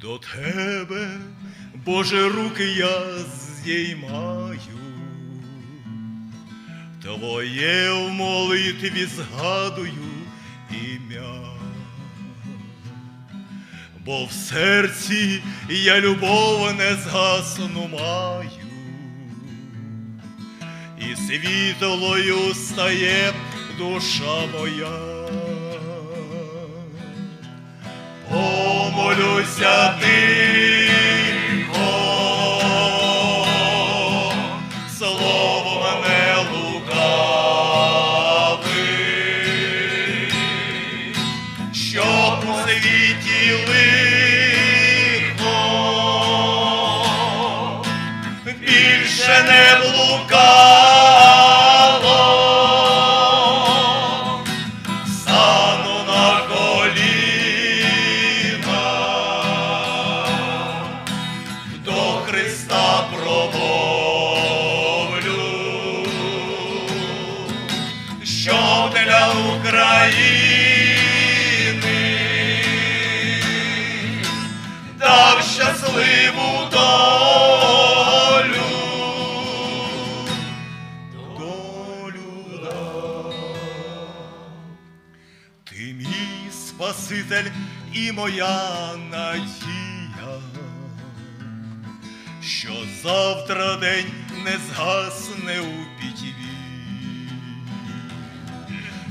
До тебе, Боже, руки я здіймаю, Твоє в молитві згадую ім'я, бо в серці я любов не згасну маю, і світлою стає душа моя. Помолюся тихо, слово мене лукави, щоб у світі лихо Спаситель і моя надія, що завтра день не згасне у пітьмі.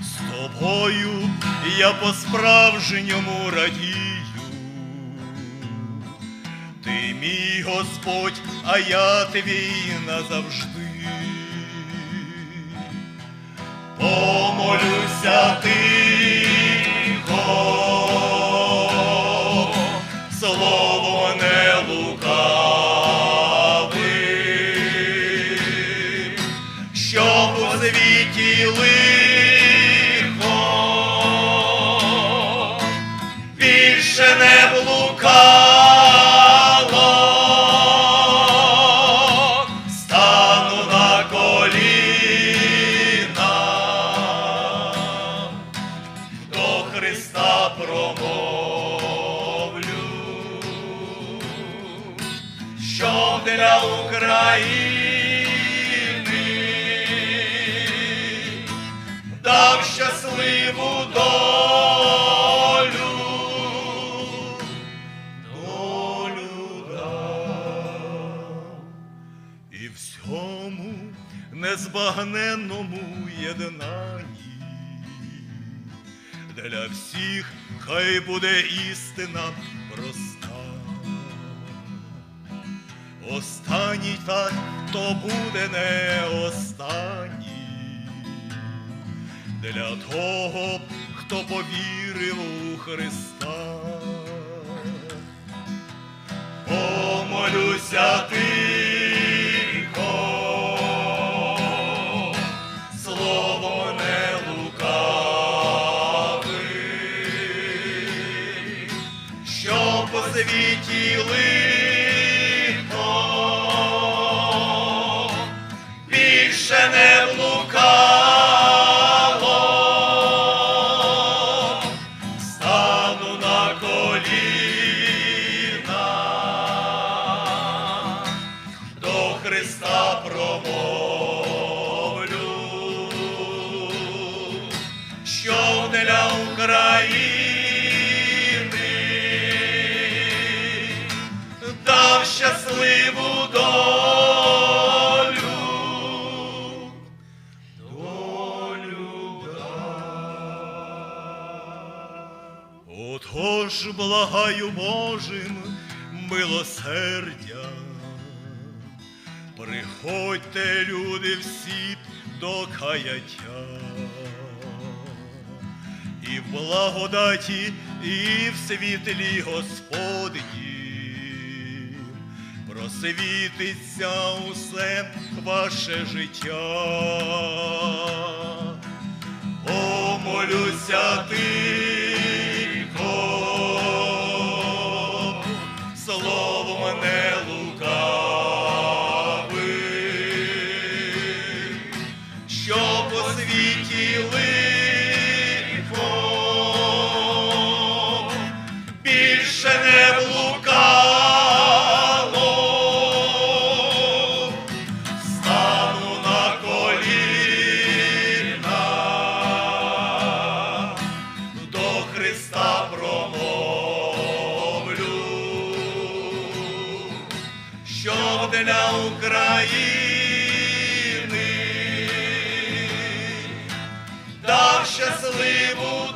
З тобою я по-справжньому радію. Ти мій Господь, а я твій назавжди. Світі лихо. Більше не блукало, стану на коліна, до Христа промовлю, що для України всьому незбагненному єднанні. Для всіх хай буде істина проста. Останній так, то буде не останній. Для того, хто повірив у Христа. Помолюся що по світі більше не блукало, стану на коліна, до Христа промовлю, що для України щасливу долю. Долю дав. Отож благаю Божим милосердя. Приходьте, люди всі до каяття. І в благодаті, і в світлі Господнім просвітиться усе ваше життя. Помолюся тихо, слово мене лукавий, що по для України, дав щасливу